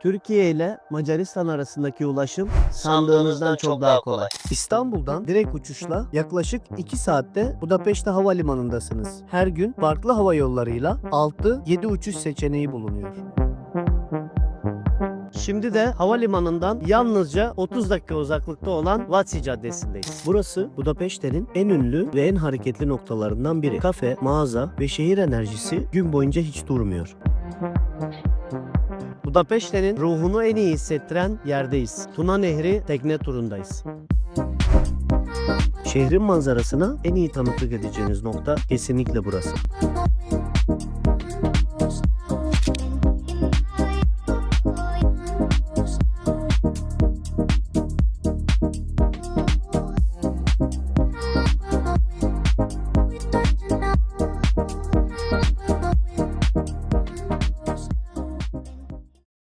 Türkiye ile Macaristan arasındaki ulaşım sandığınızdan çok daha kolay. İstanbul'dan direkt uçuşla yaklaşık 2 saatte Budapeşte Havalimanı'ndasınız. Her gün farklı hava yollarıyla 6-7 uçuş seçeneği bulunuyor. Şimdi de havalimanından yalnızca 30 dakika uzaklıkta olan Vatsi Caddesi'ndeyiz. Burası Budapeşte'nin en ünlü ve en hareketli noktalarından biri. Kafe, mağaza ve şehir enerjisi gün boyunca hiç durmuyor. Budapeşte'nin ruhunu en iyi hissettiren yerdeyiz. Tuna Nehri tekne turundayız. Şehrin manzarasına en iyi tanıklık edeceğiniz nokta kesinlikle burası.